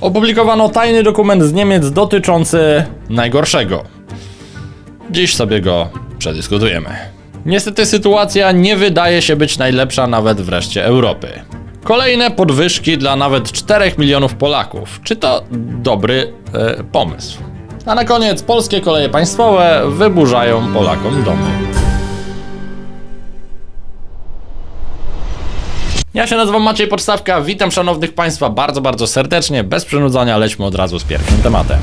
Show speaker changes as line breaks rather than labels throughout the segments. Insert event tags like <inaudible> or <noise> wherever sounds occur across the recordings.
opublikowano tajny dokument z Niemiec dotyczący najgorszego. Dziś sobie go przedyskutujemy. Niestety sytuacja nie wydaje się być najlepsza nawet w reszcie Europy. Kolejne podwyżki dla nawet 4 milionów Polaków. Czy to dobry e, pomysł? A na koniec polskie koleje państwowe wyburzają Polakom domy. Ja się nazywam Maciej Podstawka, witam szanownych Państwa bardzo, bardzo serdecznie, bez przynudzania lećmy od razu z pierwszym tematem.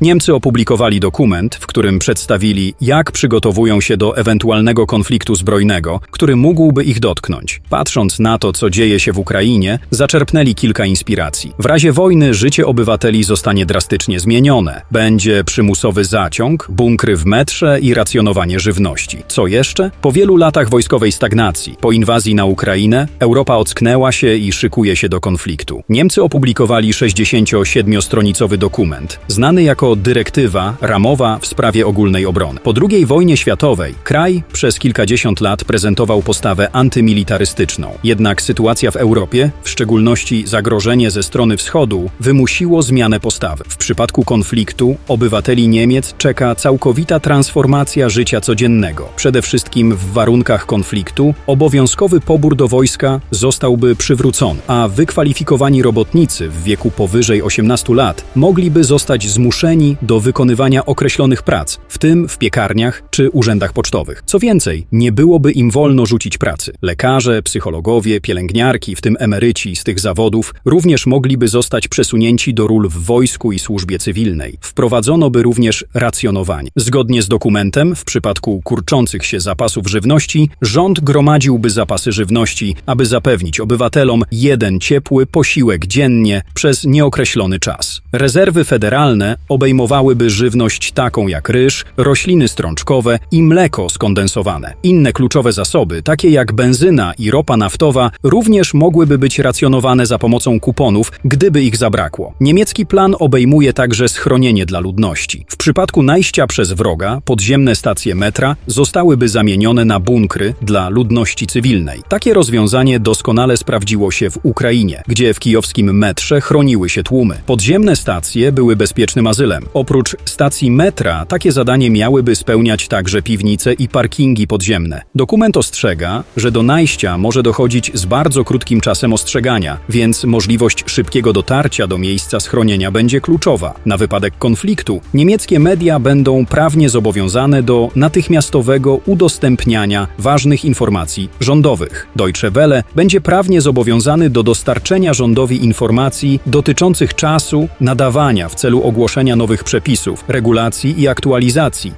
Niemcy opublikowali dokument, w którym przedstawili, jak przygotowują się do ewentualnego konfliktu zbrojnego, który mógłby ich dotknąć. Patrząc na to, co dzieje się w Ukrainie, zaczerpnęli kilka inspiracji. W razie wojny życie obywateli zostanie drastycznie zmienione. Będzie przymusowy zaciąg, bunkry w metrze i racjonowanie żywności. Co jeszcze? Po wielu latach wojskowej stagnacji, po inwazji na Ukrainę, Europa ocknęła się i szykuje się do konfliktu. Niemcy opublikowali 67-stronicowy dokument, znany jako dyrektywa ramowa w sprawie ogólnej obrony. Po II wojnie światowej kraj przez kilkadziesiąt lat prezentował postawę antymilitarystyczną. Jednak sytuacja w Europie, w szczególności zagrożenie ze strony wschodu, wymusiło zmianę postawy. W przypadku konfliktu obywateli Niemiec czeka całkowita transformacja życia codziennego. Przede wszystkim w warunkach konfliktu obowiązkowy pobór do wojska zostałby przywrócony, a wykwalifikowani robotnicy w wieku powyżej 18 lat mogliby zostać zmuszeni do wykonywania określonych prac, w tym w piekarniach czy urzędach pocztowych. Co więcej, nie byłoby im wolno rzucić pracy. Lekarze, psychologowie, pielęgniarki, w tym emeryci z tych zawodów, również mogliby zostać przesunięci do ról w wojsku i służbie cywilnej. Wprowadzono by również racjonowanie. Zgodnie z dokumentem, w przypadku kurczących się zapasów żywności, rząd gromadziłby zapasy żywności, aby zapewnić obywatelom jeden ciepły posiłek dziennie przez nieokreślony czas. Rezerwy federalne obejmowałyby żywność taką jak ryż, rośliny strączkowe i mleko skondensowane. Inne kluczowe zasoby, takie jak benzyna i ropa naftowa, również mogłyby być racjonowane za pomocą kuponów, gdyby ich zabrakło. Niemiecki plan obejmuje także schronienie dla ludności. W przypadku najścia przez wroga, podziemne stacje metra zostałyby zamienione na bunkry dla ludności cywilnej. Takie rozwiązanie doskonale sprawdziło się w Ukrainie, gdzie w kijowskim metrze chroniły się tłumy. Podziemne stacje były bezpiecznym azylem. Oprócz stacji metra, takie zadanie miałyby spełniać także piwnice i parkingi podziemne. Dokument ostrzega, że do najścia może dochodzić z bardzo krótkim czasem ostrzegania, więc możliwość szybkiego dotarcia do miejsca schronienia będzie kluczowa. Na wypadek konfliktu niemieckie media będą prawnie zobowiązane do natychmiastowego udostępniania ważnych informacji rządowych. Deutsche Welle będzie prawnie zobowiązany do dostarczenia rządowi informacji dotyczących czasu nadawania w celu ogłoszenia nowych przepisów, regulacji i aktualizacji.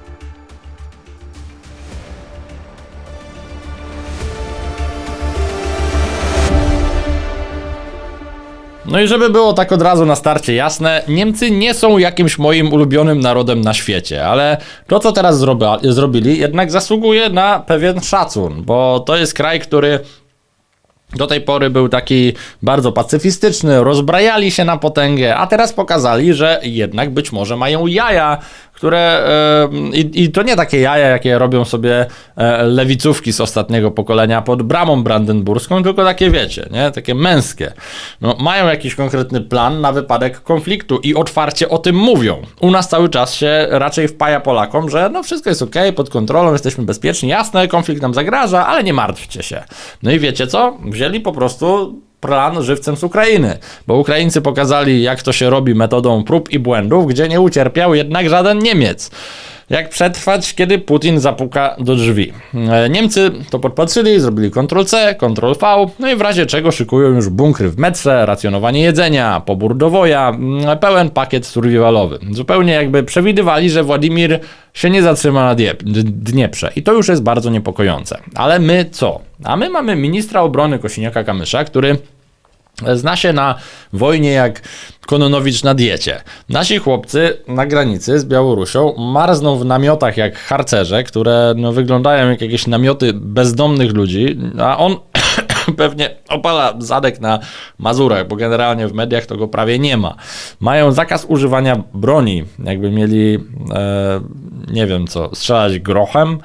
No i żeby było tak od razu na starcie jasne, Niemcy nie są jakimś moim ulubionym narodem na świecie, ale to co teraz zrobili jednak zasługuje na pewien szacun, bo to jest kraj, który do tej pory był taki bardzo pacyfistyczny, rozbrajali się na potęgę, a teraz pokazali, że jednak być może mają jaja, które. I, I to nie takie jaja, jakie robią sobie e, lewicówki z ostatniego pokolenia pod bramą brandenburską, tylko takie wiecie, nie? Takie męskie. No, mają jakiś konkretny plan na wypadek konfliktu i otwarcie o tym mówią. U nas cały czas się raczej wpaja Polakom, że no wszystko jest ok, pod kontrolą, jesteśmy bezpieczni, jasne, konflikt nam zagraża, ale nie martwcie się. No i wiecie co? Wzięli po prostu plan żywcem z Ukrainy, bo Ukraińcy pokazali, jak to się robi metodą prób i błędów, gdzie nie ucierpiał jednak żaden Niemiec. Jak przetrwać, kiedy Putin zapuka do drzwi? E, Niemcy to podpatrzyli, zrobili Ctrl-C, Ctrl-V, no i w razie czego szykują już bunkry w metrze, racjonowanie jedzenia, pobór do woja, mm, pełen pakiet survivalowy. Zupełnie jakby przewidywali, że Władimir się nie zatrzyma na Dnieprze. I to już jest bardzo niepokojące. Ale my co? A my mamy ministra obrony Kosiniaka-Kamysza, który Zna się na wojnie jak Kononowicz na diecie. Nasi chłopcy na granicy z Białorusią marzną w namiotach jak harcerze, które no, wyglądają jak jakieś namioty bezdomnych ludzi, a on <coughs> pewnie opala zadek na Mazurach, bo generalnie w mediach to go prawie nie ma. Mają zakaz używania broni, jakby mieli, e, nie wiem co, strzelać grochem,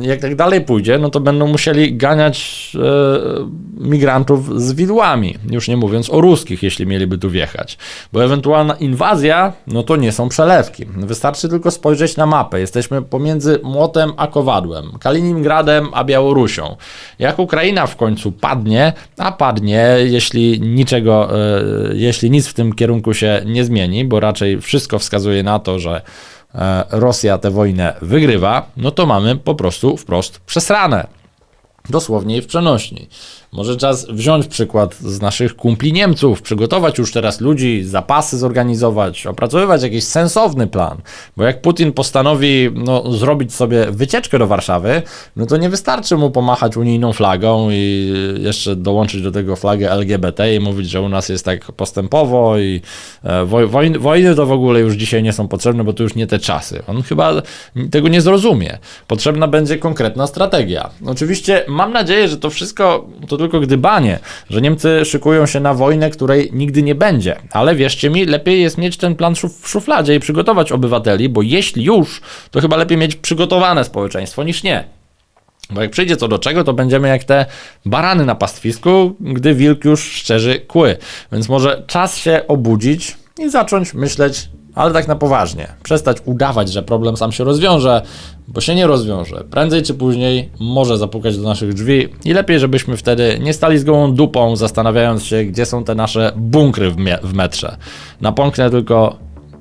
Jak tak dalej pójdzie, no to będą musieli ganiać e, migrantów z widłami, już nie mówiąc o ruskich, jeśli mieliby tu wjechać. Bo ewentualna inwazja, no to nie są przelewki. Wystarczy tylko spojrzeć na mapę. Jesteśmy pomiędzy młotem a kowadłem, Kaliningradem a Białorusią. Jak Ukraina w końcu padnie, a padnie, jeśli niczego, e, jeśli nic w tym kierunku się nie zmieni, bo raczej wszystko wskazuje na to, że Rosja tę wojnę wygrywa, no to mamy po prostu wprost przesrane. Dosłownie i w przenośni. Może czas wziąć przykład z naszych kumpli Niemców, przygotować już teraz ludzi, zapasy zorganizować, opracowywać jakiś sensowny plan. Bo jak Putin postanowi no, zrobić sobie wycieczkę do Warszawy, no to nie wystarczy mu pomachać unijną flagą i jeszcze dołączyć do tego flagę LGBT i mówić, że u nas jest tak postępowo i e, woj, wojny, wojny to w ogóle już dzisiaj nie są potrzebne, bo to już nie te czasy. On chyba tego nie zrozumie. Potrzebna będzie konkretna strategia. Oczywiście mam nadzieję, że to wszystko to tylko gdybanie, że Niemcy szykują się na wojnę, której nigdy nie będzie. Ale wierzcie mi, lepiej jest mieć ten plan w szufladzie i przygotować obywateli, bo jeśli już, to chyba lepiej mieć przygotowane społeczeństwo niż nie. Bo jak przyjdzie co do czego, to będziemy jak te barany na pastwisku, gdy wilk już szczerzy kły. Więc może czas się obudzić i zacząć myśleć, ale tak na poważnie. Przestać udawać, że problem sam się rozwiąże, bo się nie rozwiąże. Prędzej czy później może zapukać do naszych drzwi i lepiej, żebyśmy wtedy nie stali z gołą dupą, zastanawiając się, gdzie są te nasze bunkry w, mie- w metrze. Napomknę tylko,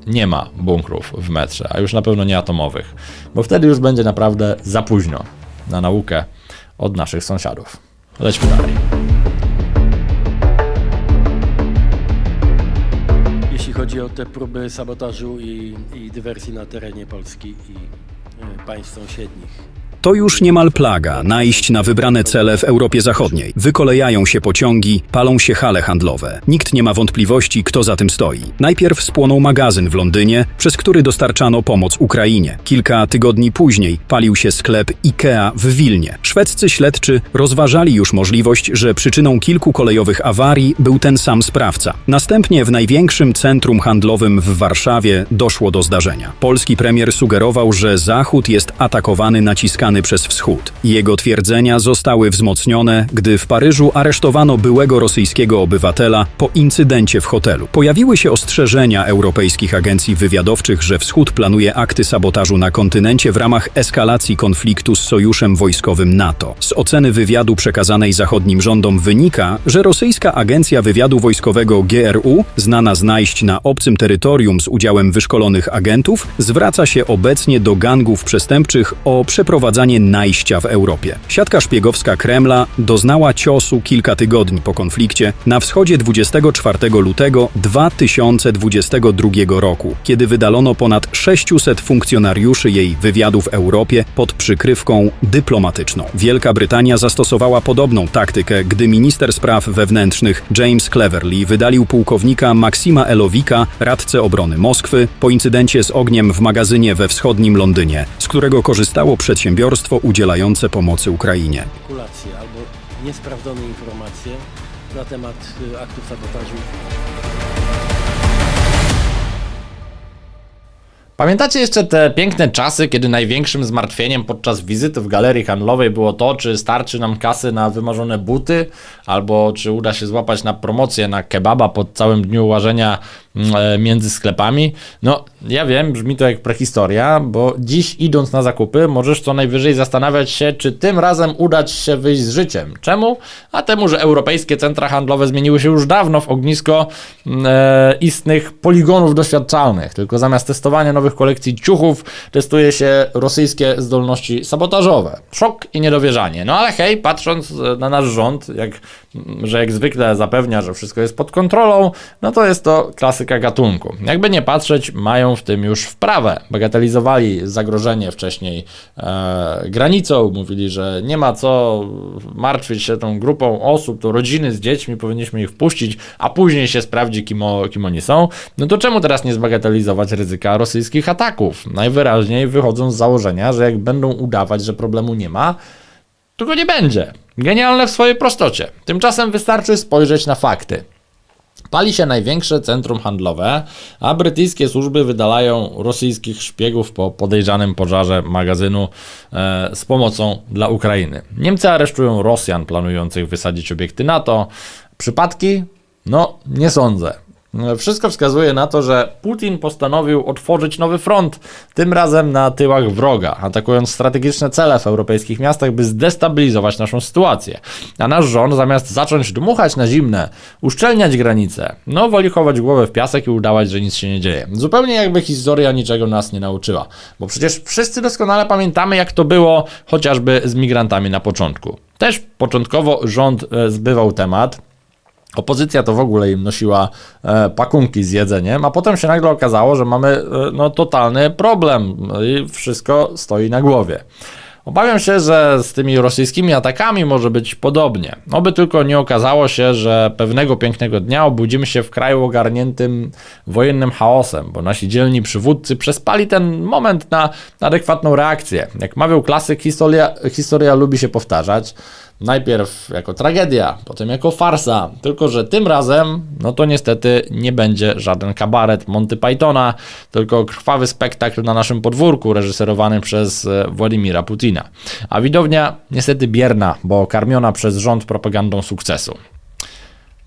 nie ma bunkrów w metrze, a już na pewno nie atomowych, bo wtedy już będzie naprawdę za późno na naukę od naszych sąsiadów. Lećmy dalej.
Chodzi o te próby sabotażu i, i dywersji na terenie Polski i e, państw sąsiednich.
To już niemal plaga najść na wybrane cele w Europie Zachodniej. Wykolejają się pociągi, palą się hale handlowe. Nikt nie ma wątpliwości, kto za tym stoi. Najpierw spłonął magazyn w Londynie, przez który dostarczano pomoc Ukrainie. Kilka tygodni później palił się sklep IKEA w Wilnie. Szwedzcy śledczy rozważali już możliwość, że przyczyną kilku kolejowych awarii był ten sam sprawca. Następnie w największym centrum handlowym w Warszawie doszło do zdarzenia. Polski premier sugerował, że Zachód jest atakowany naciskany przez Wschód. Jego twierdzenia zostały wzmocnione, gdy w Paryżu aresztowano byłego rosyjskiego obywatela po incydencie w hotelu. Pojawiły się ostrzeżenia europejskich agencji wywiadowczych, że Wschód planuje akty sabotażu na kontynencie w ramach eskalacji konfliktu z sojuszem wojskowym NATO. Z oceny wywiadu przekazanej zachodnim rządom wynika, że rosyjska agencja wywiadu wojskowego GRU, znana z najść na obcym terytorium z udziałem wyszkolonych agentów, zwraca się obecnie do gangów przestępczych o przeprowadzanie najścia w Europie. Siatka szpiegowska Kremla doznała ciosu kilka tygodni po konflikcie na wschodzie 24 lutego 2022 roku, kiedy wydalono ponad 600 funkcjonariuszy jej wywiadu w Europie pod przykrywką dyplomatyczną. Wielka Brytania zastosowała podobną taktykę, gdy minister spraw wewnętrznych James Cleverly wydalił pułkownika Maksima Elowika, radcę obrony Moskwy, po incydencie z ogniem w magazynie we wschodnim Londynie, z którego korzystało przedsiębiorstwo udzielające pomocy Ukrainie.
Spekulacje albo niesprawdzone informacje na temat y, aktów sabotażu.
Pamiętacie jeszcze te piękne czasy, kiedy największym zmartwieniem podczas wizyty w galerii handlowej było to, czy starczy nam kasy na wymarzone buty, albo czy uda się złapać na promocję na kebaba po całym dniu łażenia między sklepami? No, ja wiem, brzmi to jak prehistoria, bo dziś idąc na zakupy, możesz co najwyżej zastanawiać się, czy tym razem uda ci się wyjść z życiem. Czemu? A temu, że europejskie centra handlowe zmieniły się już dawno w ognisko mm, e, istnych poligonów doświadczalnych. Tylko zamiast testowania nowych kolekcji ciuchów, testuje się rosyjskie zdolności sabotażowe. Szok i niedowierzanie. No ale hej, patrząc e, na nasz rząd, jak, że jak zwykle zapewnia, że wszystko jest pod kontrolą, no to jest to klasyka gatunku. Jakby nie patrzeć, mają w tym już wprawę. Bagatelizowali zagrożenie wcześniej e, granicą, mówili, że nie ma co martwić się tą grupą osób, to rodziny z dziećmi, powinniśmy ich wpuścić, a później się sprawdzi, kim, o, kim oni są. No to czemu teraz nie zbagatelizować ryzyka rosyjskich ataków? Najwyraźniej wychodzą z założenia, że jak będą udawać, że problemu nie ma, to go nie będzie. Genialne w swojej prostocie. Tymczasem wystarczy spojrzeć na fakty. Pali się największe centrum handlowe, a brytyjskie służby wydalają rosyjskich szpiegów po podejrzanym pożarze magazynu e, z pomocą dla Ukrainy. Niemcy aresztują Rosjan planujących wysadzić obiekty NATO. Przypadki? No, nie sądzę. Wszystko wskazuje na to, że Putin postanowił otworzyć nowy front, tym razem na tyłach wroga, atakując strategiczne cele w europejskich miastach, by zdestabilizować naszą sytuację. A nasz rząd, zamiast zacząć dmuchać na zimne, uszczelniać granice, no woli chować głowę w piasek i udawać, że nic się nie dzieje. Zupełnie jakby historia niczego nas nie nauczyła, bo przecież wszyscy doskonale pamiętamy, jak to było chociażby z migrantami na początku. Też początkowo rząd e, zbywał temat, Opozycja to w ogóle im nosiła e, pakunki z jedzeniem, a potem się nagle okazało, że mamy e, no, totalny problem i wszystko stoi na głowie. Obawiam się, że z tymi rosyjskimi atakami może być podobnie. Oby tylko nie okazało się, że pewnego pięknego dnia obudzimy się w kraju ogarniętym wojennym chaosem, bo nasi dzielni przywódcy przespali ten moment na adekwatną reakcję. Jak mawiał klasyk, historia, historia lubi się powtarzać. Najpierw jako tragedia, potem jako farsa. Tylko, że tym razem, no to niestety nie będzie żaden kabaret Monty Pythona, tylko krwawy spektakl na naszym podwórku, reżyserowany przez e, Władimira Putina. A widownia niestety bierna, bo karmiona przez rząd propagandą sukcesu.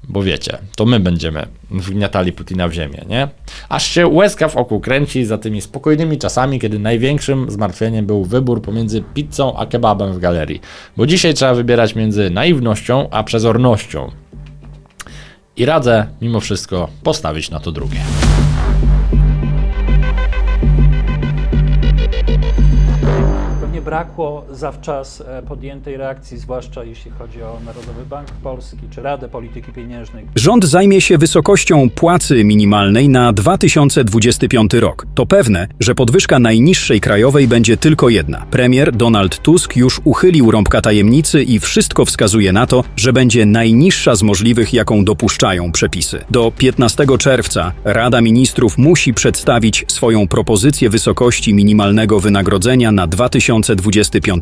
Bo wiecie, to my będziemy wgniatali Putina w ziemię, nie? Aż się łezka w oku kręci za tymi spokojnymi czasami, kiedy największym zmartwieniem był wybór pomiędzy pizzą a kebabem w galerii. Bo dzisiaj trzeba wybierać między naiwnością a przezornością. I radzę mimo wszystko postawić na to drugie.
Brakło zawczas e, podjętej reakcji, zwłaszcza jeśli chodzi o Narodowy Bank Polski czy Radę Polityki Pieniężnej.
Rząd zajmie się wysokością płacy minimalnej na 2025 rok. To pewne, że podwyżka najniższej krajowej będzie tylko jedna. Premier Donald Tusk już uchylił rąbka tajemnicy i wszystko wskazuje na to, że będzie najniższa z możliwych, jaką dopuszczają przepisy. Do 15 czerwca Rada Ministrów musi przedstawić swoją propozycję wysokości minimalnego wynagrodzenia na 2025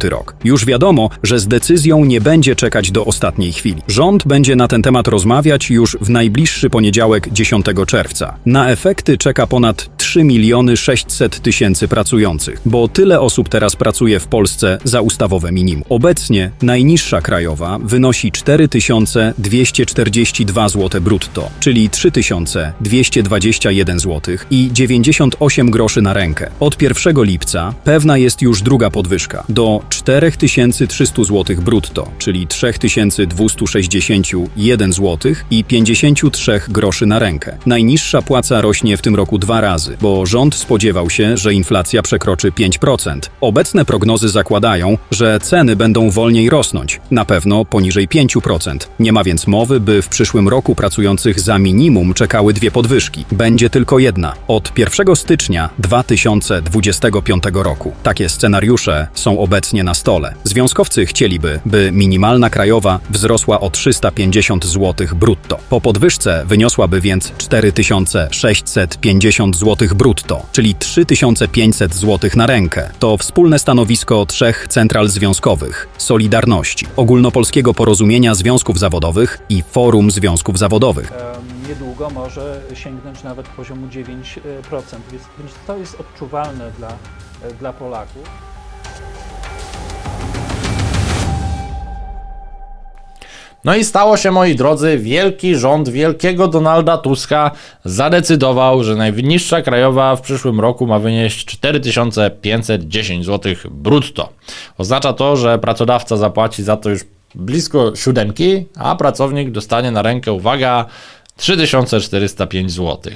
rok. Już wiadomo, że z decyzją nie będzie czekać do ostatniej chwili. Rząd będzie na ten temat rozmawiać już w najbliższy poniedziałek 10 czerwca. Na efekty czeka ponad 3 miliony 600 tysięcy pracujących, bo tyle osób teraz pracuje w Polsce za ustawowe minimum. Obecnie najniższa krajowa wynosi 4242 zł brutto, czyli 3221 zł i 98 groszy na rękę. Od 1 lipca pewna jest już druga podwyżka do 4300 zł brutto, czyli 3261 zł i 53 groszy na rękę. Najniższa płaca rośnie w tym roku dwa razy, bo rząd spodziewał się, że inflacja przekroczy 5%. Obecne prognozy zakładają, że ceny będą wolniej rosnąć, na pewno poniżej 5%. Nie ma więc mowy, by w przyszłym roku pracujących za minimum czekały dwie podwyżki. Będzie tylko jedna od 1 stycznia 2025 roku. Takie scenariusze są obecnie na stole. Związkowcy chcieliby, by minimalna krajowa wzrosła o 350 zł brutto. Po podwyżce wyniosłaby więc 4650 zł brutto, czyli 3500 zł na rękę. To wspólne stanowisko trzech central związkowych: Solidarności, Ogólnopolskiego Porozumienia Związków Zawodowych i Forum Związków Zawodowych.
Niedługo może sięgnąć nawet poziomu 9%, więc więc to jest odczuwalne dla, e, dla Polaków.
No i stało się, moi drodzy, wielki rząd wielkiego Donalda Tuska zadecydował, że najniższa krajowa w przyszłym roku ma wynieść 4510 zł brutto. Oznacza to, że pracodawca zapłaci za to już blisko siódemki, a pracownik dostanie na rękę, uwaga, 3405 zł.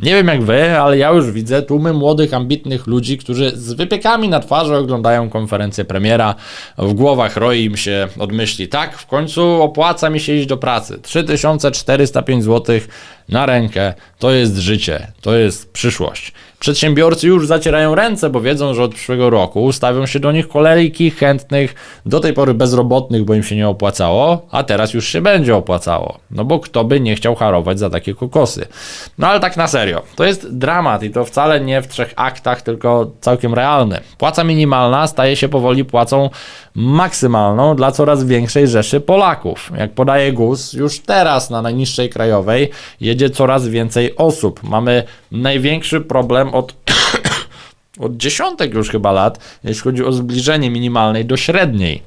Nie wiem jak wy, ale ja już widzę tłumy młodych, ambitnych ludzi, którzy z wypiekami na twarzy oglądają konferencję premiera. W głowach roi im się od myśli, tak, w końcu opłaca mi się iść do pracy. 3405 zł na rękę to jest życie, to jest przyszłość. Przedsiębiorcy już zacierają ręce, bo wiedzą, że od przyszłego roku ustawią się do nich kolejki chętnych, do tej pory bezrobotnych, bo im się nie opłacało, a teraz już się będzie opłacało. No bo kto by nie chciał harować za takie kokosy. No ale tak na serio, to jest dramat i to wcale nie w trzech aktach, tylko całkiem realny. Płaca minimalna staje się powoli płacą maksymalną dla coraz większej rzeszy Polaków. Jak podaje GUS, już teraz na najniższej krajowej jedzie coraz więcej osób. Mamy największy problem od <coughs> od dziesiątek już chyba lat, jeśli chodzi o zbliżenie minimalnej do średniej.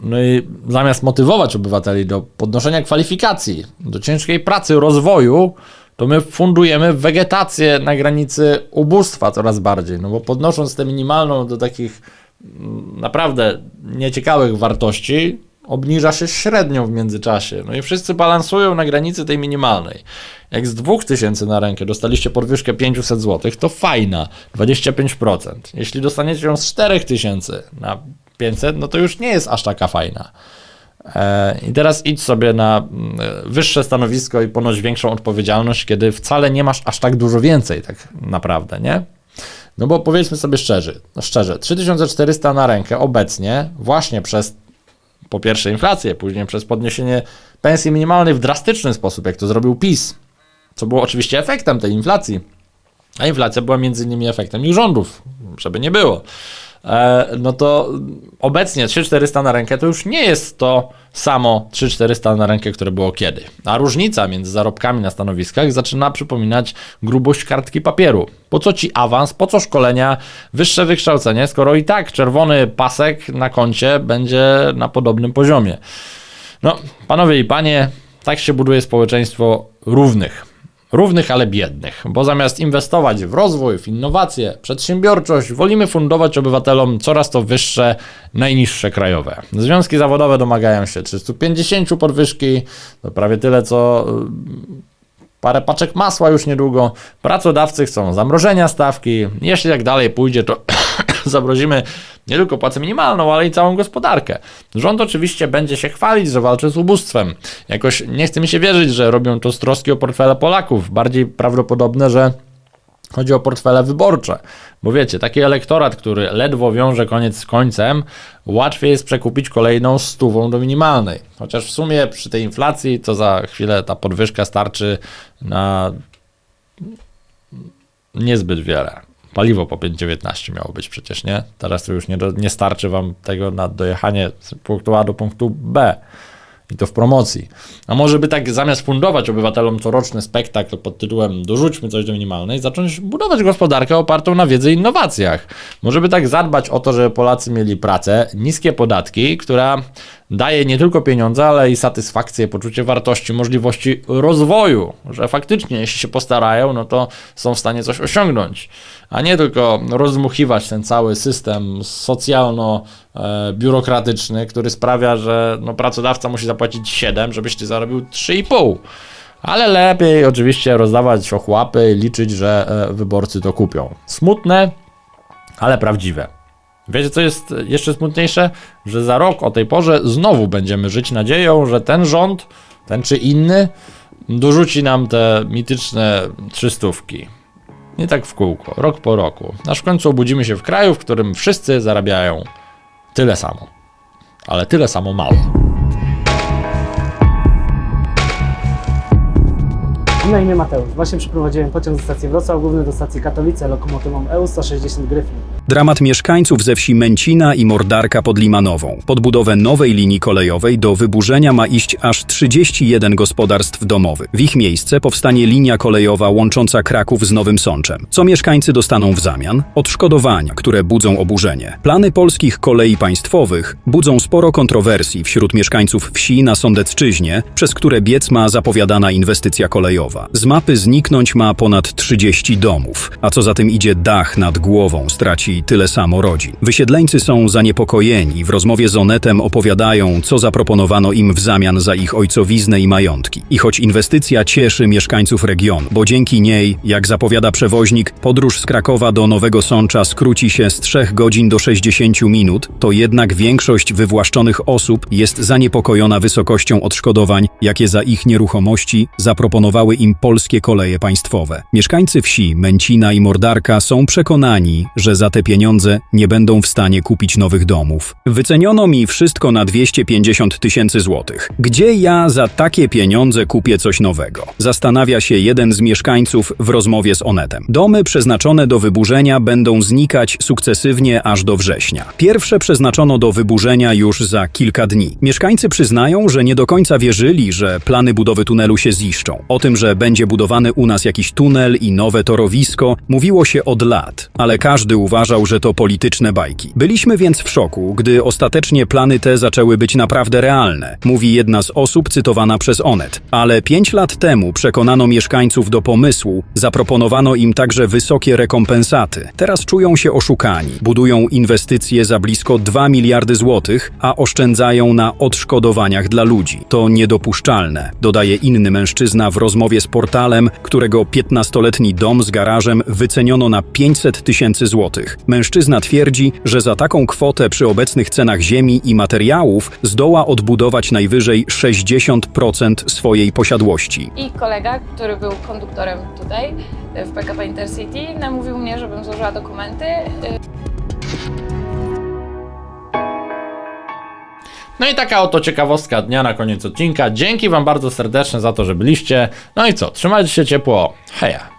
No i zamiast motywować obywateli do podnoszenia kwalifikacji, do ciężkiej pracy, rozwoju, to my fundujemy wegetację na granicy ubóstwa coraz bardziej. No bo podnosząc tę minimalną do takich mm, naprawdę nieciekawych wartości, obniża się średnią w międzyczasie. No i wszyscy balansują na granicy tej minimalnej. Jak z 2000 na rękę dostaliście podwyżkę 500 zł, to fajna, 25%. Jeśli dostaniecie ją z 4000 na 500, no to już nie jest aż taka fajna. E, I teraz idź sobie na mm, wyższe stanowisko i ponoć większą odpowiedzialność, kiedy wcale nie masz aż tak dużo więcej, tak naprawdę, nie? No bo powiedzmy sobie szczerze, no szczerze, 3400 na rękę obecnie, właśnie przez po pierwsze inflację, później przez podniesienie pensji minimalnej w drastyczny sposób, jak to zrobił PiS, co było oczywiście efektem tej inflacji. A inflacja była między innymi efektem ich rządów, żeby nie było. E, no to obecnie 3400 na rękę to już nie jest to samo 3400 na rękę, które było kiedy. A różnica między zarobkami na stanowiskach zaczyna przypominać grubość kartki papieru. Po co ci awans, po co szkolenia, wyższe wykształcenie, skoro i tak czerwony pasek na koncie będzie na podobnym poziomie. No, panowie i panie, tak się buduje społeczeństwo równych. Równych, ale biednych, bo zamiast inwestować w rozwój, w innowacje, przedsiębiorczość, wolimy fundować obywatelom coraz to wyższe, najniższe krajowe. Związki zawodowe domagają się 350 podwyżki, to prawie tyle co y, parę paczek masła już niedługo. Pracodawcy chcą zamrożenia stawki. Jeśli tak dalej pójdzie, to <laughs> zamrozimy nie tylko płacę minimalną, ale i całą gospodarkę. Rząd oczywiście będzie się chwalić, że walczy z ubóstwem. Jakoś nie chce mi się wierzyć, że robią to z troski o portfele Polaków. Bardziej prawdopodobne, że Chodzi o portfele wyborcze, bo wiecie, taki elektorat, który ledwo wiąże koniec z końcem, łatwiej jest przekupić kolejną stówą do minimalnej. Chociaż w sumie przy tej inflacji to za chwilę ta podwyżka starczy na niezbyt wiele. Paliwo po 5,19 miało być przecież, nie? Teraz to już nie, do, nie starczy wam tego na dojechanie z punktu A do punktu B. I to w promocji. A może by tak zamiast fundować obywatelom coroczny spektakl pod tytułem Dorzućmy coś do minimalnej, zacząć budować gospodarkę opartą na wiedzy i innowacjach. Może by tak zadbać o to, żeby Polacy mieli pracę, niskie podatki, która daje nie tylko pieniądze, ale i satysfakcję, poczucie wartości, możliwości rozwoju, że faktycznie jeśli się postarają, no to są w stanie coś osiągnąć, a nie tylko rozmuchiwać ten cały system socjalno-biurokratyczny, który sprawia, że no, pracodawca musi zapłacić 7, żebyś ty zarobił 3,5. Ale lepiej oczywiście rozdawać ochłapy i liczyć, że e, wyborcy to kupią. Smutne, ale prawdziwe. Wiecie, co jest jeszcze smutniejsze? Że za rok o tej porze znowu będziemy żyć nadzieją, że ten rząd, ten czy inny, dorzuci nam te mityczne trzystówki. Nie tak w kółko, rok po roku. Aż w końcu obudzimy się w kraju, w którym wszyscy zarabiają tyle samo. Ale tyle samo mało.
Na imię Mateusz. Właśnie przeprowadziłem pociąg ze stacji Wrocław Główny do stacji Katowice lokomotywą E EU-160 Gryfin.
Dramat mieszkańców ze wsi Męcina i Mordarka pod Limanową. Pod budowę nowej linii kolejowej do wyburzenia ma iść aż 31 gospodarstw domowych. W ich miejsce powstanie linia kolejowa łącząca Kraków z Nowym Sączem. Co mieszkańcy dostaną w zamian? Odszkodowania, które budzą oburzenie. Plany polskich kolei państwowych budzą sporo kontrowersji wśród mieszkańców wsi na Sądecczyźnie, przez które biec ma zapowiadana inwestycja kolejowa. Z mapy zniknąć ma ponad 30 domów, a co za tym idzie dach nad głową straci tyle samo rodzin. Wysiedleńcy są zaniepokojeni, w rozmowie z Onetem opowiadają, co zaproponowano im w zamian za ich ojcowiznę i majątki. I choć inwestycja cieszy mieszkańców regionu, bo dzięki niej, jak zapowiada przewoźnik, podróż z Krakowa do Nowego Sącza skróci się z 3 godzin do 60 minut, to jednak większość wywłaszczonych osób jest zaniepokojona wysokością odszkodowań, jakie za ich nieruchomości zaproponowały im polskie koleje państwowe. Mieszkańcy wsi Męcina i Mordarka są przekonani, że za te pieniądze nie będą w stanie kupić nowych domów. Wyceniono mi wszystko na 250 tysięcy złotych. Gdzie ja za takie pieniądze kupię coś nowego? Zastanawia się jeden z mieszkańców w rozmowie z Onetem. Domy przeznaczone do wyburzenia będą znikać sukcesywnie aż do września. Pierwsze przeznaczono do wyburzenia już za kilka dni. Mieszkańcy przyznają, że nie do końca wierzyli, że plany budowy tunelu się ziszczą. O tym, że będzie budowany u nas jakiś tunel i nowe torowisko, mówiło się od lat, ale każdy uważał, że to polityczne bajki. Byliśmy więc w szoku, gdy ostatecznie plany te zaczęły być naprawdę realne, mówi jedna z osób cytowana przez Onet. Ale pięć lat temu przekonano mieszkańców do pomysłu, zaproponowano im także wysokie rekompensaty. Teraz czują się oszukani, budują inwestycje za blisko 2 miliardy złotych, a oszczędzają na odszkodowaniach dla ludzi. To niedopuszczalne, dodaje inny mężczyzna w rozmowie z portalem, którego 15-letni dom z garażem wyceniono na 500 tysięcy złotych. Mężczyzna twierdzi, że za taką kwotę przy obecnych cenach ziemi i materiałów zdoła odbudować najwyżej 60% swojej posiadłości.
I kolega, który był konduktorem tutaj y, w PKP Intercity, namówił mnie, żebym złożyła dokumenty. y,
No i taka oto ciekawostka dnia na koniec odcinka. Dzięki Wam bardzo serdecznie za to, że byliście. No i co, trzymajcie się ciepło. Heja.